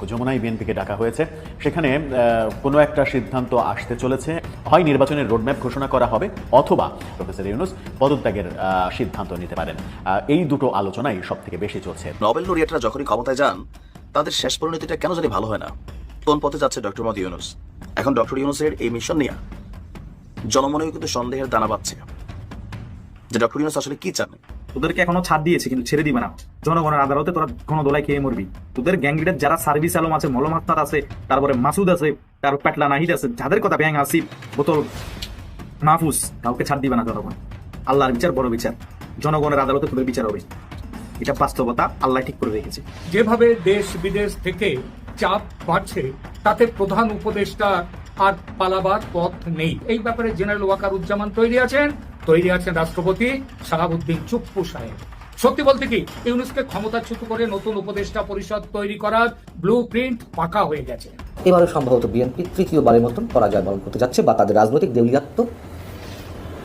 বৈঠক যমুনায় বিএনপিকে ডাকা হয়েছে। সেখানে কোনো একটা সিদ্ধান্ত আসতে চলেছে। হয় নির্বাচনের রোডম্যাপ ঘোষণা করা হবে, অথবা প্রফেসর ইউনুস পদত্যাগের সিদ্ধান্ত নিতে পারেন। এই দুটো আলোচনাই সব থেকে বেশি চলছে। নোবেল লরিয়েটরা যখনই ক্ষমতায় যান, তাদের শেষ পরিণতিটা কেন জানি ভালো হয় না। কোন পথে যাচ্ছে ডক্টর মোহাম্মদ ইউনুস? এখন ডক্টর ইউনুসের এই মিশন নিয়ে জনমনেও কিন্তু সন্দেহের দানা বাচ্ছে যে ডক্টর ইউনুস আসলে কি চান? তোদেরকে এখনও ছাড় দিয়েছে, কিন্তু ছেড়ে দিবে না। জনগণের আদালতে তোরা কোনো দোলায় খেয়ে মরবি। তোদের গ্যাং লিডার যারা সার্ভিস আলম আছে, মলম আক্তার আছে, তারপরে মাসুদ আছে তার পেটলা নাহিদ আছে, যাদের কথা ব্যাং আসিফ বোতল মাহফুজ, কাউকে ছাড় দিবে না জনগণ। আল্লাহর বিচার বড় বিচার। জনগণের আদালতে তোদের বিচার হবে। এটা বাস্তবতা আল্লাহ ঠিক করে রেখেছে। যেভাবে দেশ বিদেশ থেকে চাপ বাড়ছে, তাতে প্রধান উপদেষ্টা আর পালাবার পথ নেই। এই ব্যাপারে জেনারেল ওয়াকার উজ্জামান তৈরি আছেন। তৈরি আছেন রাষ্ট্রপতি শাহাবুদ্দিন চুপ্পু সাহেব। সত্যি বলতে কি, ইউনুসকে ক্ষমতাচ্যুত করে নতুন উপদেষ্টা পরিষদ তৈরি করার ব্লু প্রিন্ট পাকা হয়ে গেছে। এবারে সম্ভবত বিএনপি তৃতীয়বারের মতন পরাজয় বরণ করতে যাচ্ছে বা তাদের রাজনৈতিক দেউলিয়াত্ব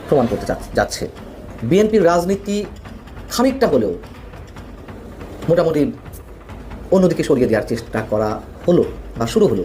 প্রমাণ করতে যাচ্ছে। বিএনপির রাজনীতি খানিকটা হলেও মোটামুটি অন্যদিকে সরিয়ে দেওয়ার চেষ্টা করা হলো বা শুরু হলো।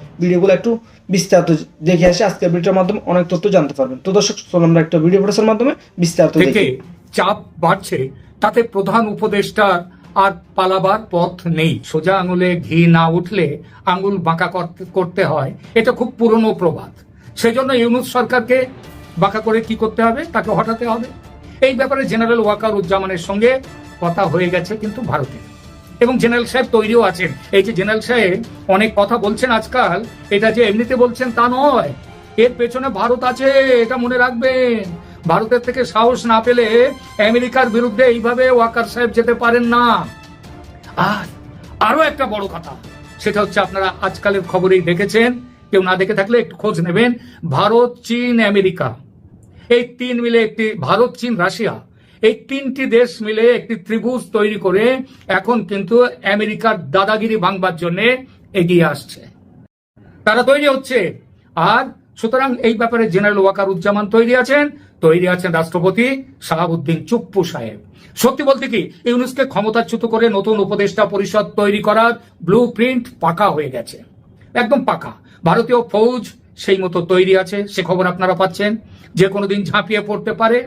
ভিডিওগুলো একটু বিস্তারিত দেখে আসে। আজকের ভিডিওর মাধ্যমে অনেক তথ্য জানতে পারবেন। তো দর্শক, চলুন আমরা একটা ভিডিও প্রচারের মাধ্যমে বিস্তারিত দেখি। চাপ বাড়ছে, তাতে প্রধান উপদেষ্টা আর পালাবার পথ নেই। সোজা আঙুলে ঘি না উঠলে আঙুল বাঁকা করতে- হয়। এটা খুব পুরনো প্রবাদ। সেজন্য ইউনুস সরকারকে বাঁকা করে কি করতে হবে? তাকে হটাতে হবে। এই ব্যাপারে জেনারেল ওয়াকার উজ্জামানের সঙ্গে কথা হয়ে গেছে কিন্তু ভারতে। এবং জেনারেল সাহেব তৈরিও আছেন। এই যে জেনারেল সাহেব অনেক কথা বলছেন আজকাল, এটা যে এমনিতে বলছেন তা নয়। এর পেছনে ভারত আছে, এটা মনে রাখবেন। ভারতের থেকে সাহস না পেলে আমেরিকার বিরুদ্ধে এইভাবে ওয়াকার সাহেব যেতে পারেন না। আর আরও একটা বড় কথা, সেটা হচ্ছে আপনারা আজকালের খবরেই দেখেছেন, কেউ না দেখে থাকলে একটু খোঁজ নেবেন, ভারত, চীন, আমেরিকা। এই তিন মিলে একটি ভারত, চীন, রাশিয়া। এই তিনটি দেশ মিলে একটি ত্রিভুজ তৈরি করে এখন কিন্তু আমেরিকার দাদাগিরি ভাঙবার জন্য এগিয়ে আসছে। তারা তৈরি হচ্ছে। আর সুতরাং এই ব্যাপারে জেনারেল ওয়াকার উজ্জামান তৈরি আছেন। তৈরি আছেন রাষ্ট্রপতি শাহাবুদ্দিন চুপ্পু সাহেব। সত্যি বলতে কি, ইউনুসকে ক্ষমতাচ্যুত করে নতুন উপদেষ্টা পরিষদ তৈরি করার ব্লু প্রিন্ট পাকা হয়ে গেছে। একদম পাকা। ভারতীয় ফৌজ সেই মতো তৈরি আছে, সে খবর আপনারা পাচ্ছেন। যে কোনো দিন ঝাঁপিয়ে পড়তে পারে।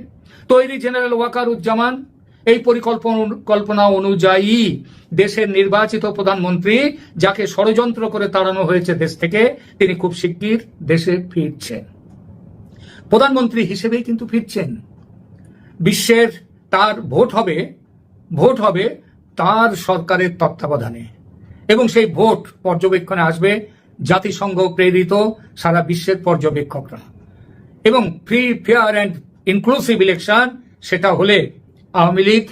তৈরি জেনারেল ওয়াকার উজ্জামান এই পরিকল্পনা কল্পনা অনুযায়ী দেশের নির্বাচিত প্রধানমন্ত্রী যাকে ষড়যন্ত্র করে তাড়ানো হয়েছে দেশ থেকে, তিনি খুব শিগগির দেশে ফিরছেন। প্রধানমন্ত্রী হিসেবেই কিন্তু ফিরছেন। বিশ্বের তার ভোট হবে ভোট হবে তার সরকারের তত্ত্বাবধানে। এবং সেই ভোট পর্যবেক্ষণে আসবে জাতিসংঘ প্রেরিত সারা বিশ্বের পর্যবেক্ষকরা। এবং free fair and inclusive election সেটা হলে আওয়ামী লীগ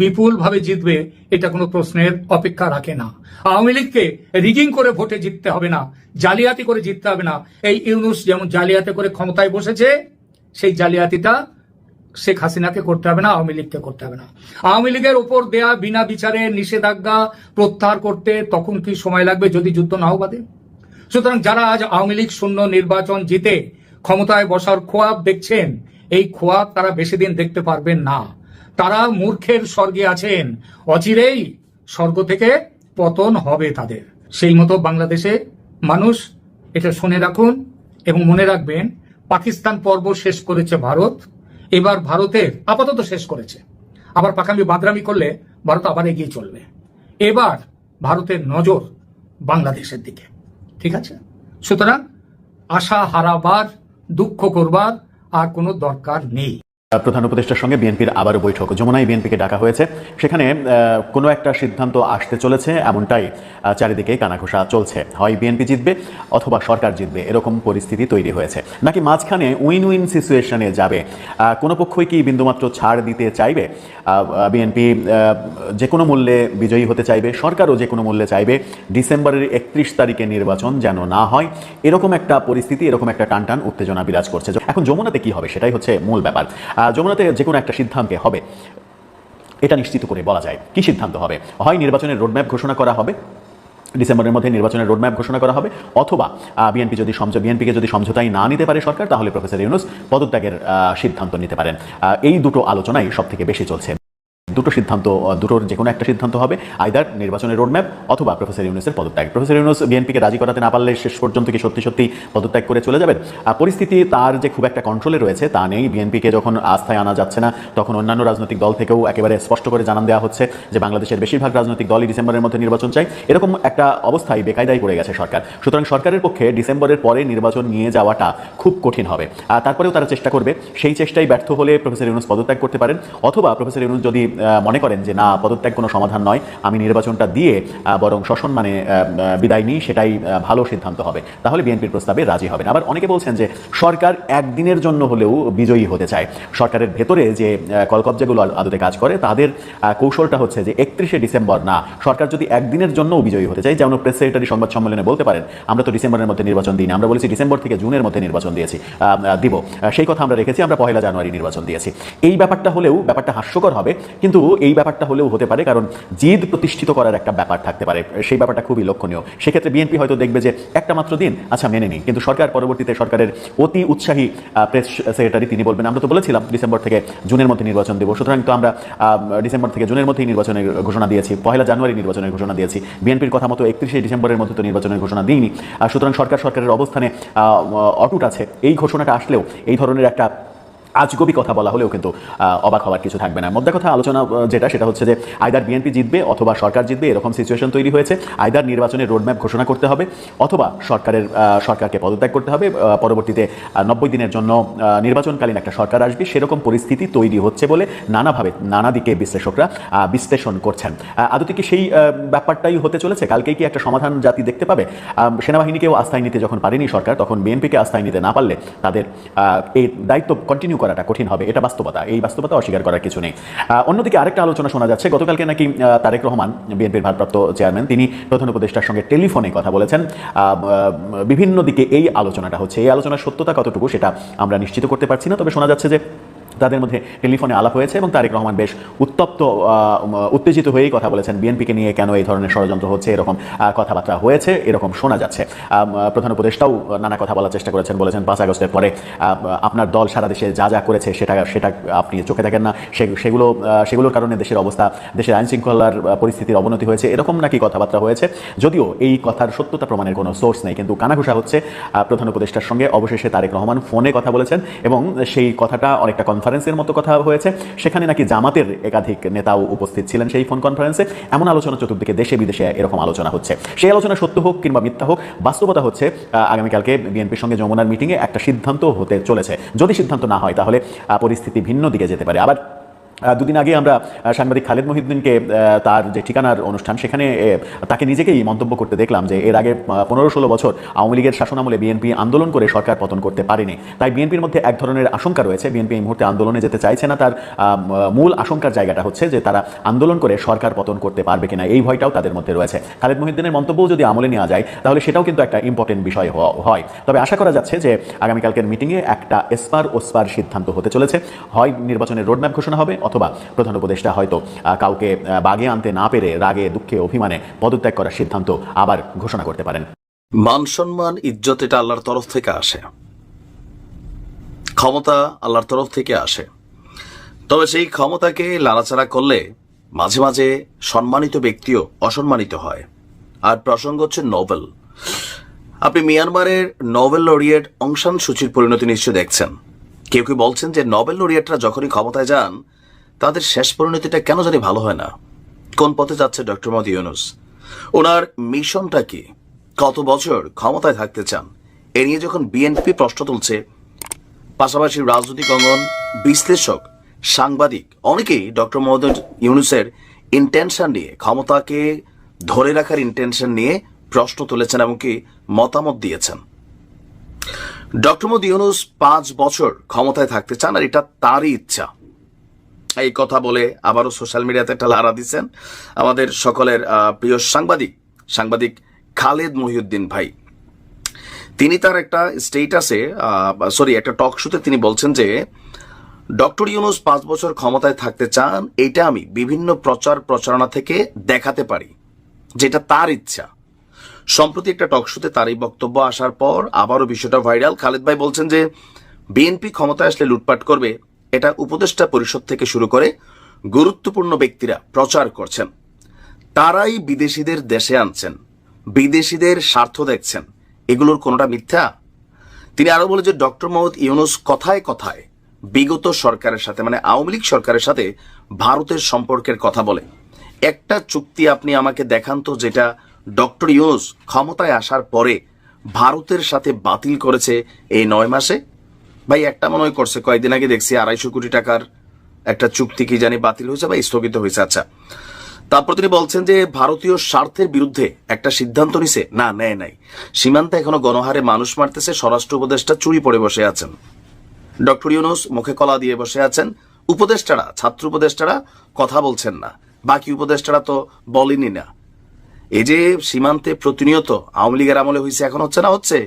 বিপুলভাবে জিতবে, এটা কোনো প্রশ্নের অপেক্ষা রাখে না। আওয়ামী লীগকে রিগিং করে ভোটে জিততে হবে না, জালিয়াতি করে জিততে হবে না। এই ইউনুস যেমন জালিয়াতি করে ক্ষমতায় বসেছে, সেই জালিয়াতিটা শেখ হাসিনাকে করতে হবে না, আওয়ামী লীগকে করতে হবে না। আওয়ামী লীগের উপর দেয়া বিনা বিচারে নিষেধাজ্ঞা প্রত্যাহার করতে তখন কি সময় লাগবে যদি যুদ্ধ নাও বাদে? সুতরাং যারা আজ আওয়ামী লীগ শূন্য নির্বাচন জিতে ক্ষমতায় বসার খোয়াব দেখছেন এই খোয়াব তারা বেশি দিন দেখতে পারবেন না। তারা মূর্খের স্বর্গে আছেন। অচিরেই স্বর্গ থেকে পতন হবে তাদের। সেই মতো বাংলাদেশে মানুষ এটা শুনে রাখুন এবং মনে রাখবেন, পাকিস্তান পর্ব শেষ করেছে ভারত। এবার ভারতের আপাতত শেষ করেছে। আবার পাকামি বাদরামি করলে ভারত আবার এগিয়ে চলবে। এবার ভারতের নজর বাংলাদেশের দিকে। ঠিক আছে? সুতরাং আশা হারাবার, দুঃখ করবার আর কোনো দরকার নেই। প্রধান উপদেষ্টার সঙ্গে বিএনপির আবারও বৈঠক। যমুনায় বিএনপিকে ডাকা হয়েছে। সেখানে কোনো একটা সিদ্ধান্ত আসতে চলেছে, এমনটাই চারিদিকে কানাঘোষা চলছে। হয় বিএনপি জিতবে অথবা সরকার জিতবে, এরকম পরিস্থিতি তৈরি হয়েছে। নাকি মাঝখানে উইন উইন সিচুয়েশনে যাবে? কোনো পক্ষই কি বিন্দুমাত্র ছাড় দিতে চাইবে? বিএনপি যে কোনো মূল্যে বিজয়ী হতে চাইবে, সরকারও যে কোনো মূল্যে চাইবে ডিসেম্বরের একত্রিশ তারিখে নির্বাচন যেন না হয়। এরকম একটা পরিস্থিতি, এরকম একটা টানটান উত্তেজনা বিরাজ করছে। এখন যমুনাতে কি হবে সেটাই হচ্ছে মূল ব্যাপার। যমুনাতে যে কোনো একটা সিদ্ধান্তে হবে। এটা নিশ্চিত করে বলা যায়। কি সিদ্ধান্ত হবে? হয় নির্বাচনের রোডম্যাপ ঘোষণা করা হবে? ডিসেম্বরের মধ্যে নির্বাচনের রোডম্যাপ ঘোষণা করা হবে? অথবা বিএনপি যদি সমঝো, বিএনপিকে যদি সমঝোতাই না নিতে পারে সরকার, তাহলে প্রফেসর ইউনুস পদত্যাগের সিদ্ধান্ত নিতে পারেন। এই দুটো আলোচনাই সবথেকে বেশি চলছে। দুটো সিদ্ধান্ত দুটোর যে কোনো একটা সিদ্ধান্ত হবে আইদার নির্বাচনের রোডম্যাপ অথবা প্রফেসর ইউনুসের পদত্যাগ। প্রফেসর ইউনুস বিএনপিকে রাজি করাতে না পারলে শেষ পর্যন্ত কি সত্যি সত্যি পদত্যাগ করে চলে যাবেন? পরিস্থিতি তার যে খুব একটা কন্ট্রোলে রয়েছে, তা নেই। বিএনপিকে যখন আস্থায় আনা যাচ্ছে না, তখন অন্যান্য রাজনৈতিক দল থেকেও একেবারে স্পষ্ট করে জানান দেওয়া হচ্ছে যে বাংলাদেশের বেশিরভাগ রাজনৈতিক দলই ডিসেম্বরের মধ্যে নির্বাচন চাই এরকম একটা অবস্থায় বেকায়দায় পড়ে গেছে সরকার। সুতরাং সরকারের পক্ষে ডিসেম্বরের পরে নির্বাচন নিয়ে যাওয়াটা খুব কঠিন হবে। তারপরেও তারা চেষ্টা করবে, সেই চেষ্টায় ব্যর্থ হলে প্রফেসর ইউনুস পদত্যাগ করতে পারেন। অথবা প্রফেসর ইউনুস যদি মনে করেন যে না, পদত্যাগ কোনো সমাধান নয়। আমি নির্বাচনটা দিয়ে বরং শোষণ মানে বিদায় নিই, সেটাই ভালো সিদ্ধান্ত হবে। তাহলে বিএনপির প্রস্তাবে রাজি হবেন। আবার অনেকে বলছেন যে, সরকার একদিনের জন্য হলেও বিজয়ী হতে চায়। সরকারের ভেতরে যে কলকবজাগুলো আদতে কাজ করে, তাদের কৌশলটা হচ্ছে যে, একত্রিশে ডিসেম্বর না, সরকার যদি একদিনের জন্যও বিজয়ী হতে চায়, যেমন প্রেস সেক্রেটারি সংবাদ সম্মেলনে বলতে পারেন, আমরা তো ডিসেম্বরের মধ্যে নির্বাচন দিই আমরা বলেছি ডিসেম্বর থেকে জুনের মধ্যে নির্বাচন দিয়েছি দিব। সেই কথা আমরা রেখেছি, আমরা পয়লা জানুয়ারি নির্বাচন দিয়েছি। এই ব্যাপারটা হলেও ব্যাপারটা হাস্যকর হবে, কিন্তু এই ব্যাপারটা হলেও হতে পারে, কারণ জিদ প্রতিষ্ঠিত করার একটা ব্যাপার থাকতে পারে। সেই ব্যাপারটা খুবই লক্ষণীয়। সেক্ষেত্রে বিএনপি হয়তো দেখবে যে একটা মাত্র দিন আচ্ছা মেনে নিই কিন্তু সরকার পরবর্তীতে সরকারের অতি উৎসাহী প্রেস সেক্রেটারি তিনি বলবেন, আমরা তো বলেছিলাম ডিসেম্বর থেকে জুনের মধ্যে নির্বাচন দেবো। সুতরাং তো আমরা ডিসেম্বর থেকে জুনের মধ্যেই নির্বাচনের ঘোষণা দিয়েছি। পয়লা জানুয়ারি নির্বাচনের ঘোষণা দিয়েছি। বিএনপির কথা মতো একত্রিশে ডিসেম্বরের মধ্যে তো নির্বাচনের ঘোষণা দিইনি। সুতরাং সরকার সরকারের অবস্থানে অটুট আছে। এই ঘোষণাটা আসলেও এই ধরনের একটা আজগবি কথা বলা হলেও কিন্তু অবাক হওয়ার কিছু থাকবে না। মধ্যে কথা আলোচনা যেটা সেটা হচ্ছে যে আইদার বিএনপি জিতবে অথবা সরকার জিতবে, এরকম সিচুয়েশন তৈরি হয়েছে। আইদার নির্বাচনের রোডম্যাপ ঘোষণা করতে হবে, অথবা সরকারের সরকারকে পদত্যাগ করতে হবে। পরবর্তীতে নব্বই দিনের জন্য নির্বাচনকালীন একটা সরকার আসবে। সেরকম পরিস্থিতি তৈরি হচ্ছে বলে নানাভাবে নানা দিকে বিশ্লেষকরা বিশ্লেষণ করছেন। আদতে কি সেই ব্যাপারটাই হতে চলেছে? কালকেই কি একটা সমাধান জাতি দেখতে পাবে? সেনাবাহিনীকেও আস্থায় নিতে যখন পারেনি সরকার, তখন বিএনপিকে আস্থায় নিতে না পারলে তাদের এই দায়িত্ব কন্টিনিউ করাটা কঠিন হবে, এটা বাস্তবতা। এই বাস্তবতা অস্বীকার করার কিছু নেই। অন্যদিকে আরেকটা আলোচনা শোনা যাচ্ছে। গতকালকে নাকি তারেক রহমান, বিএনপির ভারপ্রাপ্ত চেয়ারম্যান, তিনি প্রধান উপদেষ্টার সঙ্গে টেলিফোনে কথা বলেছেন। বিভিন্ন দিকে এই আলোচনাটা হচ্ছে। এই আলোচনার সত্যতা কতটুকু সেটা আমরা নিশ্চিত করতে পারছি না। তবে শোনা যাচ্ছে যে তাদের মধ্যে টেলিফোনে আলাপ হয়েছে এবং তারেক রহমান বেশ উত্তপ্ত উত্তেজিত হয়েই কথা বলেছেন। বিএনপিকে নিয়ে কেন এই ধরনের ষড়যন্ত্র হচ্ছে, এরকম কথাবার্তা হয়েছে, এরকম শোনা যাচ্ছে। প্রধান উপদেষ্টাও নানা কথা বলার চেষ্টা করেছেন, বলেছেন, পাঁচ আগস্টের পরে আপনার দল সারা দেশে যা যা করেছে সেটা সেটা আপনি চোখে দেখেন না। সেগুলো সেগুলোর কারণে দেশের অবস্থা, দেশের আইন শৃঙ্খলার পরিস্থিতির অবনতি হয়েছে, এরকম নাকি কথাবার্তা হয়েছে। যদিও এই কথার সত্যতা প্রমাণের কোনো সোর্স নেই, কিন্তু কানাঘুষা হচ্ছে প্রধান উপদেষ্টার সঙ্গে অবশেষে তারেক রহমান ফোনে কথা বলেছেন এবং সেই কথাটা অনেকটা কনফারেন্সের মতো কথা হয়েছে। সেখানে নাকি জামাতের একাধিক নেতাও উপস্থিত ছিলেন সেই ফোন কনফারেন্সে এমন আলোচনা চতুর্দিকে দেশে বিদেশে এরকম আলোচনা হচ্ছে। সেই আলোচনা সত্য হোক কিংবা মিথ্যা হোক, বাস্তবতা হচ্ছে আগামীকালকে বিএনপির সঙ্গে যমুনার মিটিংয়ে একটা সিদ্ধান্ত হতে চলেছে। যদি সিদ্ধান্ত না হয় তাহলে পরিস্থিতি ভিন্ন দিকে যেতে পারে। আবার দুদিন আগে আমরা সাংবাদিক খালেদ মহিউদ্দিনকে তার যে ঠিকানার অনুষ্ঠান, সেখানে তাকে নিজেকেই মন্তব্য করতে দেখলাম যে এর আগে পনেরো ষোলো বছর আওয়ামী লীগের শাসনামলে বিএনপি আন্দোলন করে সরকার পতন করতে পারেনি। তাই বিএনপির মধ্যে এক ধরনের আশঙ্কা রয়েছে। বিএনপি এই মুহূর্তে আন্দোলনে যেতে চাইছে না, তার মূল আশঙ্কার জায়গাটা হচ্ছে যে তারা আন্দোলন করে সরকার পতন করতে পারবে কিনা। এই ভয়টাও তাদের মধ্যে রয়েছে। খালেদ মহিউদ্দিনের মন্তব্যও যদি আমলে নেওয়া যায়, তাহলে সেটাও কিন্তু একটা ইম্পর্টেন্ট বিষয় হয়। তবে আশা করা যাচ্ছে যে আগামীকালকের মিটিংয়ে একটা এসপার ওসপার সিদ্ধান্ত হতে চলেছে। হয় নির্বাচনের রোডম্যাপ ঘোষণা হবে অথবা প্রধান উপদেষ্টা হয়তো কাউকে বাগে আনতে না পেরে রাগে, দুঃখে, অভিমানে পদত্যাগ করার সিদ্ধান্ত আবার ঘোষণা করতে পারেন। মান সম্মান, ইজ্জত এটা আল্লাহর তরফ থেকে আসে। ক্ষমতা আল্লাহর তরফ থেকে আসে। তবে সেই ক্ষমতাকে লাড়াচাড়া করলে মাঝে মাঝে সম্মানিত ব্যক্তিও অসম্মানিত হয়। আর প্রসঙ্গ হচ্ছে নোবেল আপনি মিয়ানমারের নোবেল লরিয়েট অংশান সূচির পরিণতি নিশ্চয় দেখছেন। কেউ কেউ বলছেন যে নোবেল লরিয়েটরা যখনই ক্ষমতায় যান তাদের শেষ পরিণতিটা কেন জানি ভালো হয় না। কোন পথে যাচ্ছে ডক্টর মোদী ইউনুস? ওনার মিশনটা কি? কত বছর ক্ষমতায় থাকতে চান? এ নিয়ে যখন বিএনপি প্রশ্ন তুলছে, পাশাপাশি রাজনৈতিক অঙ্গন বিশ্লেষক, সাংবাদিক, অনেকেই ডক্টর মোহাম্মদ ইউনুসের ইন্টেনশন নিয়ে, ক্ষমতাকে ধরে রাখার ইন্টেনশন নিয়ে প্রশ্ন তুলেছেন এমনকি মতামত দিয়েছেন। ডক্টর মোহাম্মদ ইউনুস পাঁচ বছর ক্ষমতায় থাকতে চান আর এটা তারই ইচ্ছা। এই কথা বলে আবারও সোশ্যাল মিডিয়াতে একটা লারা দিচ্ছেন আমাদের সকলের প্রিয় সাংবাদিক সাংবাদিক খালেদ মহিউদ্দিন ভাই। তিনি তার একটা স্টেটাসে সরি একটা টক শোতে তিনি বলছেন যে, ডক্টর ইউনুস পাঁচ বছর ক্ষমতায় থাকতে চান, এটা আমি বিভিন্ন প্রচার প্রচারণা থেকে দেখাতে পারি, যেটা তার ইচ্ছা। সম্প্রতি একটা টক শোতে তার এই বক্তব্য আসার পর আবারও বিষয়টা ভাইরাল খালেদ ভাই বলছেন যে, বিএনপি ক্ষমতায় আসলে লুটপাট করবে এটা উপদেষ্টা পরিষদ থেকে শুরু করে গুরুত্বপূর্ণ ব্যক্তিরা প্রচার করছেন। তারাই বিদেশিদের দেশে আনছেন, বিদেশিদের স্বার্থ দেখছেন। এগুলোর কোনোটা মিথ্যা? তিনি আরও বলে যে ডক্টর মোহাম্মদ ইউনুস কথায় কথায় বিগত সরকারের সাথে মানে আওয়ামী লীগ সরকারের সাথে ভারতের সম্পর্কের কথা বলে। একটা চুক্তি আপনি আমাকে দেখান তো যেটা ডক্টর ইউনুস ক্ষমতায় আসার পরে ভারতের সাথে বাতিল করেছে এই নয় মাসে? ভাই, একটা মনে হয় করছে, কয়েকদিন আগে দেখছি আড়াইশো কোটি টাকার একটা চুক্তি কি জানি বাতিল হয়েছে বা স্থগিত হয়েছে। আচ্ছা তারপর তিনি বলছেন যে ভারতীয় স্বার্থের বিরুদ্ধে একটা সিদ্ধান্ত নিছে। না, নেয় নাই। সীমান্তে এখনও গণহারে মানুষ মারতেছে, স্বরাষ্ট্র উপদেষ্টা চুরি পড়ে বসে আছেন। ডক্টর ইউনুস মুখে কলা দিয়ে বসে আছেন। উপদেষ্টারা, ছাত্র উপদেষ্টারা কথা বলছেন না। বাকি উপদেষ্টারা তো বলেনি না। এই যে সীমান্তে প্রতিনিয়ত আওয়ামী লীগের আমলে হয়েছে এখন হচ্ছে না, হচ্ছে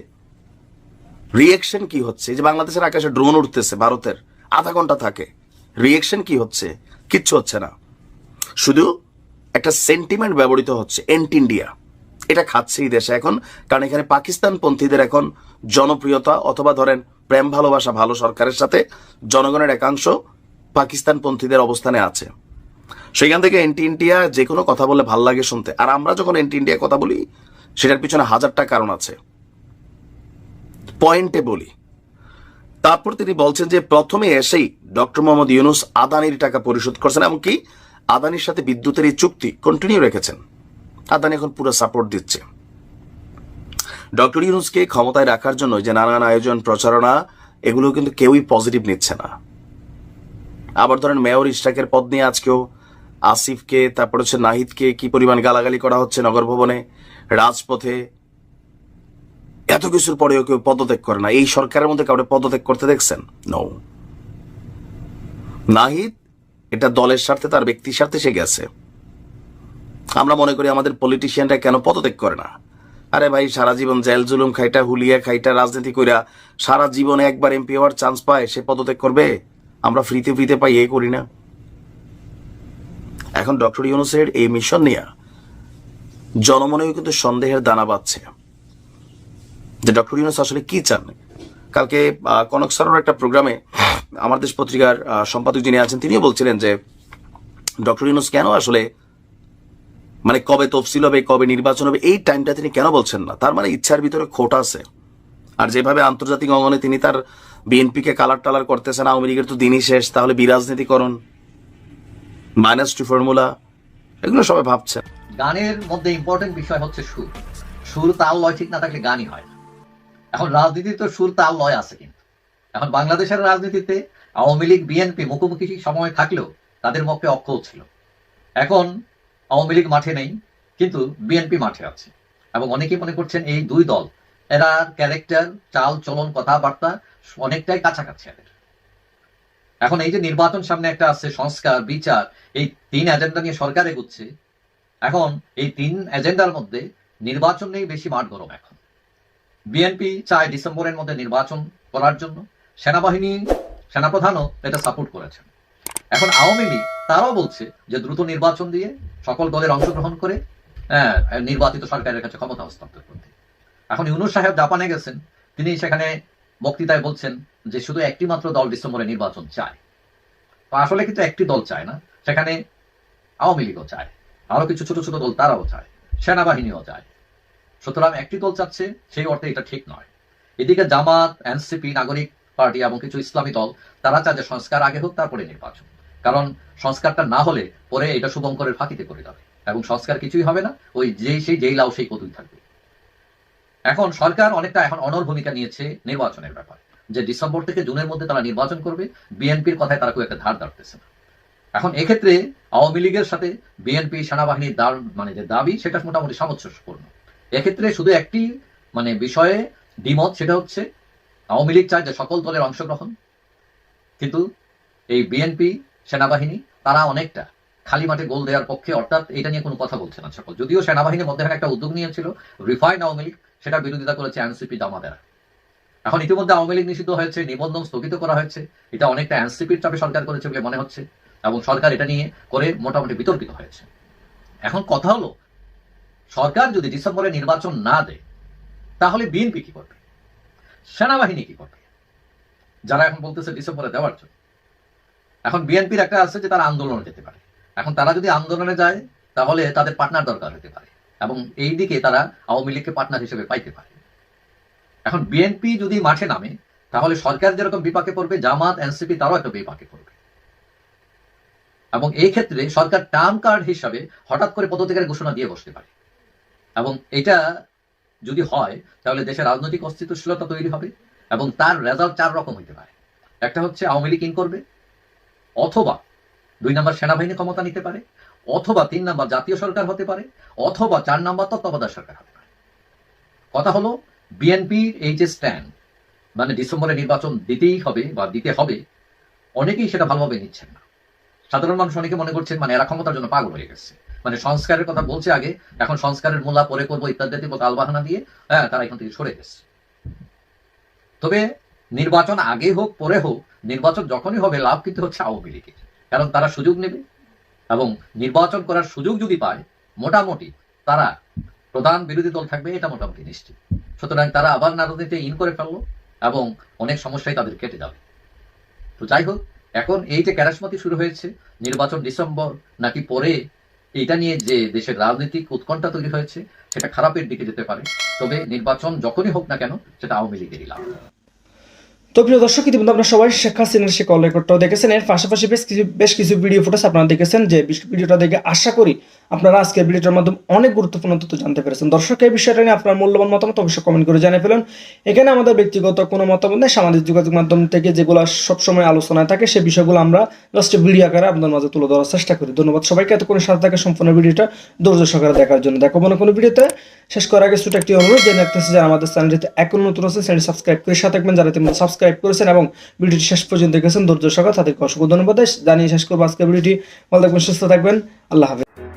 রিয়েকশন কি হচ্ছে? যে বাংলাদেশের আকাশে ড্রোন উঠতেছে ভারতের, আধা ঘণ্টা থাকে। রিয়েকশন কি হচ্ছে? কিচ্ছু হচ্ছে না। শুধু একটা সেন্টিমেন্ট ব্যবহৃত হচ্ছে এন্ট ইন্ডিয়া এটা খাচ্ছে এই দেশে এখন, কারণ এখানে পাকিস্তান পন্থীদের এখন জনপ্রিয়তা অথবা ধরেন প্রেম ভালোবাসা ভালো সরকারের সাথে জনগণের একাংশ পাকিস্তান পন্থীদের অবস্থানে আছে। সেখান থেকে এন্টি ইন্ডিয়া যে কোনো কথা বলে ভালো লাগে শুনতে। আর আমরা যখন এন্টি ইন্ডিয়া কথা বলি, সেটার পিছনে হাজারটা কারণ আছে। পয়েন্টে বলি। তারপর তিনি বলছেন যে প্রথমে এসেই ডক্টর মোহাম্মদ ইউনুস আদানির টাকা পরিশোধ করছেন এমনকি আদানির সাথে বিদ্যুতের এই চুক্তি কন্টিনিউ রেখেছেন। আদানি এখন পুরো সাপোর্ট দিচ্ছে। ডক্টর ইউনুসকে ক্ষমতায় রাখার জন্য যে নানান আয়োজন, প্রচারণা, এগুলো কিন্তু কেউই পজিটিভ নিচ্ছে না। আবার ধরেন মেয়র ইশরাকের পদ নিয়ে আজকেও আসিফকে, তারপর হচ্ছে নাহিদকে কি পরিমাণ গালাগালি করা হচ্ছে নগর ভবনে, রাজপথে এত কিছুর পরেও কেউ পদত্যাগ করে না। এই সরকারের মধ্যে কাউকে পদত্যাগ করতে দেখছেন? নৌ নাহিদ, এটা দলের স্বার্থে, তার ব্যক্তির স্বার্থে সে গেছে। আমরা মনে করি আমাদের পলিটিশিয়ানরা কেন পদত্যাগ করে না? আরে ভাই, সারা জীবন জেল, জুলুম খাইটা, হুলিয়া খাইটা, রাজনীতি কইরা সারা জীবনে একবার এমপি হওয়ার চান্স পায়, সে পদত্যাগ করবে? আমরা ফ্রিতে ফ্রিতে পাই, এ করি না। এখন ডক্টর ইউনুসের এই মিশন নিয়ে জনমনেও কিন্তু সন্দেহের দানা বাঁধছে। যে ডক্টর ইউনুস আসলে কি চান? কালকে কনক স্যারের একটা প্রোগ্রামে আমার দেশ পত্রিকার সম্পাদক যিনি আছেন, তিনিও বলছিলেন যে ডক্টর ইউনুস কেন আসলে মানে কবে তফসিল হবে, কবে নির্বাচন হবে, এই টাইমটা তিনি কেন বলছেন না? তার মানে ইচ্ছার ভিতরে খোট আছে। আর যেভাবে আন্তর্জাতিক অঙ্গনে তিনি তার বিএনপিকে কালার টালার করতেছেন, আওয়ামী লীগের তো দিনই শেষ, তাহলে বিরাজনীতিকরণ মাইনাস টু ফর্মুলা এগুলো সবাই ভাবছেন। গানের মধ্যে ইম্পর্টেন্ট বিষয় হচ্ছে সুর। সুর তাল লয় ঠিক না থাকলে গানই হয় এখন রাজনীতি তো সুর তাল লয় আছে কিন্তু। এখন বাংলাদেশের রাজনীতিতে আওয়ামী লীগ, বিএনপি মুখোমুখি সময় থাকলেও তাদের পক্ষে অক্ষও ছিল। এখন আওয়ামী লীগ মাঠে নেই, কিন্তু বিএনপি মাঠে আছে। এবং অনেকেই মনে করছেন এই দুই দল, এরা ক্যারেক্টার চাল, চলন, কথাবার্তা অনেকটাই কাছাকাছি এদের। এখন এই যে নির্বাচন সামনে একটা আছে, সংস্কার, বিচার, এই তিন এজেন্ডা নিয়ে সরকার এগুচ্ছে। এখন এই তিন এজেন্ডার মধ্যে নির্বাচন নেই বেশি মাঠ গরম এখন। বিএনপি চায় ডিসেম্বরের মধ্যে নির্বাচন করার জন্য। সেনাবাহিনী সেনাপ্রধানও এটা সাপোর্ট করেছেন। এখন আওয়ামী লীগ তারাও বলছে যে দ্রুত নির্বাচন দিয়ে সকল দলের অংশগ্রহণ করে হ্যাঁ, নির্বাচিত সরকারের কাছে ক্ষমতা হস্তান্তর করতে। এখন ইউনুস সাহেব জাপানে গেছেন তিনি সেখানে বক্তৃতায় বলছেন যে শুধু একটি মাত্র দল ডিসেম্বরে নির্বাচন চায়। আসলে কিন্তু একটি দল চায় না সেখানে আওয়ামী লীগও চায়। আরও কিছু ছোট ছোট দল তারাও চায় সেনাবাহিনীও চায়। সুতরাং একটি দল চাচ্ছে, সেই অর্থে এটা ঠিক নয়। এদিকে জামাত, এনসিপি, নাগরিক পার্টি এবং কিছু ইসলামী দল, তারা চায় যে সংস্কার আগে হোক, তারপরে নির্বাচন। কারণ সংস্কারটা না হলে পরে এটা শুভঙ্করের ফাঁকিতে করে যাবে। এবং সংস্কার কিছুই হবে না, ওই যেই সেই যেই লাউ সেই কতুই থাকবে। এখন সরকার অনেকটা এখন অনর ভূমিকা নিয়েছে নির্বাচনের ব্যাপারে। যে ডিসেম্বর থেকে জুনের মধ্যে তারা নির্বাচন করবে, বিএনপির কথায় তারা খুব একটা ধার দাঁড়তেছে না। এখন এক্ষেত্রে আওয়ামী লীগের সাথে বিএনপি সেনাবাহিনীর দার মানে যে দাবি, সেটা মোটামুটি সামঞ্জস্যপূর্ণ। এক্ষেত্রে শুধু একটি মানে বিষয়ে দ্বিমত, সেটা হচ্ছে আওয়ামী লীগ চায় যে সকল দলের অংশগ্রহণ। কিন্তু এই বিএনপি সেনাবাহিনী, তারা অনেকটা খালি মাঠে গোল দেওয়ার পক্ষে, অর্থাৎ এটা নিয়ে কোনো কথা বলছে না সকল। যদিও সেনাবাহিনীর মধ্যে একটা উদ্যোগ নিয়েছিল, রিফাইন আওয়ামী লীগ, সেটা বিরোধিতা করেছে এনসিপি জামাতেরা। এখন ইতিমধ্যে আওয়ামী লীগ নিষিদ্ধ হয়েছে, নিবন্ধন স্থগিত করা হয়েছে, এটা অনেকটা এনসিপির চাপে সরকার করেছে বলে মনে হচ্ছে, এবং সরকার এটা নিয়ে করে মোটামুটি বিতর্কিত হয়েছে। এখন কথা হলো সরকার যদি ডিসেম্বরে নির্বাচন না দেয়, তাহলে বিএনপি কি করবে? সেনাবাহিনী কি করবে? যারা এখন বলতেছে ডিসেম্বরে দেওয়ার জন্য। এখন বিএনপির একটা আছে যে তারা আন্দোলনে যেতে পারে। এখন তারা যদি আন্দোলনে যায়, তাহলে তাদের পার্টনার দরকার হতে পারে এবং এই দিকে তারা আওয়ামী লীগকে পার্টনার হিসেবে পাইতে পারে। এখন বিএনপি যদি মাঠে নামে, তাহলে সরকার যেরকম বিপাকে পড়বে, জামাত, এনসিপি তারাও একটা বিপাকে পড়বে। এবং এই ক্ষেত্রে সরকার টার্ম কার্ড হিসাবে হঠাৎ করে পদত্যাগের ঘোষণা দিয়ে বসতে পারে। এবং এটা যদি হয়, তাহলে দেশের রাজনৈতিক অস্তিত্বশীলতা তৈরি হবে এবং তার রেজাল্ট চার রকম হইতে পারে। একটা হচ্ছে আওয়ামী লীগ ইন করবে, অথবা দুই নম্বর সেনাবাহিনী ক্ষমতা নিতে পারে, অথবা তিন নম্বর জাতীয় সরকার হতে পারে, অথবা চার নম্বর তত্ত্বাবধায়ক সরকার হতে পারে। কথা হলো বিএনপির এই যে স্ট্যান্ড মানে ডিসেম্বরে নির্বাচন দিতেই হবে বা দিতে হবে, অনেকেই সেটা ভালোভাবে নিচ্ছেন না। সাধারণ মানুষ অনেকে মনে করছেন মানে এরা ক্ষমতার জন্য পাগল হয়ে গেছে। মানে সংস্কারের কথা বলছে আগে, এখন সংস্কারের মূল্যা পরে করব ইত্যাদি তালবাহানা দিয়ে হ্যাঁ তারা এখান থেকে সরে গেছে। তবে নির্বাচন আগে হোক, পরে হোক, নির্বাচন যখনই হবে, লাভ কিন্তু হচ্ছে আওয়ামী লীগের। কারণ তারা সুযোগ নেবে এবং নির্বাচন করার সুযোগ যদি পায়, মোটামুটি তারা প্রধান বিরোধী দল থাকবে, এটা মোটামুটি নিশ্চিত। সুতরাং তারা আবার রাজনীতিতে ইন করে ফেলল এবং অনেক সমস্যায় তাদের কেটে যাবে। তো যাই হোক, এখন এই যে ক্যারাসমাতি শুরু হয়েছে, নির্বাচন ডিসেম্বর নাকি পরে এটা নিয়ে যে দেশের রাজনৈতিক উৎকণ্ঠা তৈরি হয়েছে, সেটা খারাপের দিকে যেতে পারে। তবে নির্বাচন যখনই হোক না কেন, সেটা আওয়ামী লীগেরই লাভ। তো প্রিয় দর্শক, ইতিমধ্যে আপনার সবাই শেখ হাসিনার সে কল রেকর্ডটাও দেখেছেন। এর পাশাপাশি বেশ কিছু বেশ কিছু ভিডিও ফুটেজ আপনারা দেখেছেন যে ভিডিওটা দেখে আশা করি আপনারা আজকের ভিডিওটার মাধ্যমে অনেক গুরুত্বপূর্ণ তথ্য জানতে পেরেছেন। দর্শক, এই বিষয়টা নিয়ে আপনার মূল্যবান মতামত অবশ্যই কমেন্ট করে জানিয়ে ফেলুন। এখানে আমাদের ব্যক্তিগত কোনো মতামত নেই। সামাজিক যোগাযোগ মাধ্যম থেকে যেগুলো সবসময় আলোচনায় থাকে সেই বিষয়গুলো আমরা জাস্ট ভিডিও আকারে আপনাদের মাঝে তুলে ধরার চেষ্টা করি। ধন্যবাদ সবাইকে এতক্ষণ সাথে থাকে সম্পূর্ণ ভিডিওটা ধৈর্য সহকারে দেখার জন্য। দেখো মনে কোনো ভিডিওতে শেষ করার আগে ছোট একটি অনুরোধ জেনে রাখতেছি যারা আমাদের চ্যানেলটিতে এখন নতুন আছে চ্যানেল সাবস্ক্রাইব করে সাথে থাকবেন। যারা ইতিমধ্যে সাবস্ক্রাইব করেছেন এবং ভিডিওটি শেষ পর্যন্ত দেখেছেন। ধৈর্য সকাল তাদেরকে অসংখ্য ধন্যবাদ। জানিয়ে শেষ করব আজকের ভিডিওটি। ভালো থাকবেন, সুস্থ থাকবেন। আল্লাহ হাফেজ।